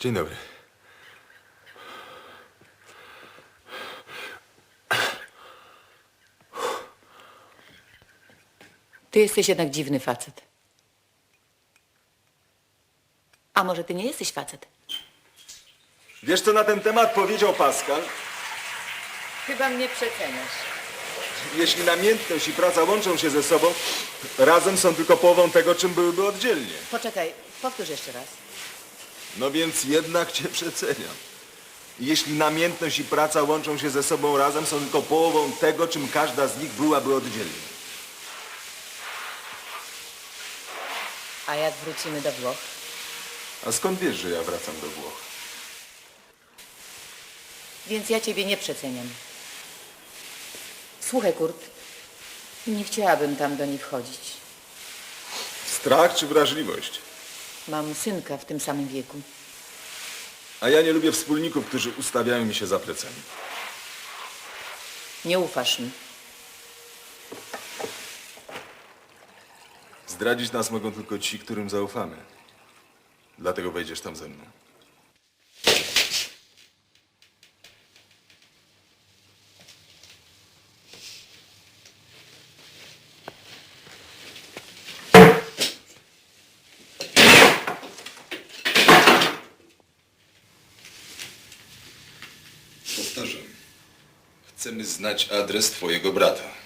Dzień dobry. Ty jesteś jednak dziwny facet. A może ty nie jesteś facet? Wiesz, co na ten temat powiedział Pascal? Chyba mnie przeceniasz. Jeśli namiętność i praca łączą się ze sobą, razem są tylko połową tego, czym byłyby oddzielnie. Poczekaj, powtórz jeszcze raz. No więc jednak cię przeceniam. Jeśli namiętność i praca łączą się ze sobą razem, są tylko połową tego, czym każda z nich byłaby oddzielnie. A jak wrócimy do Włoch? A skąd wiesz, że ja wracam do Włoch? Więc ja ciebie nie przeceniam. Słuchaj, Kurt, nie chciałabym tam do nich wchodzić. Strach czy wrażliwość? Mam synka w tym samym wieku. A ja nie lubię wspólników, którzy ustawiają mi się za plecami. Nie ufasz mi. Zdradzić nas mogą tylko ci, którym zaufamy. Dlatego wejdziesz tam ze mną. Powtarzam. Chcemy znać adres twojego brata.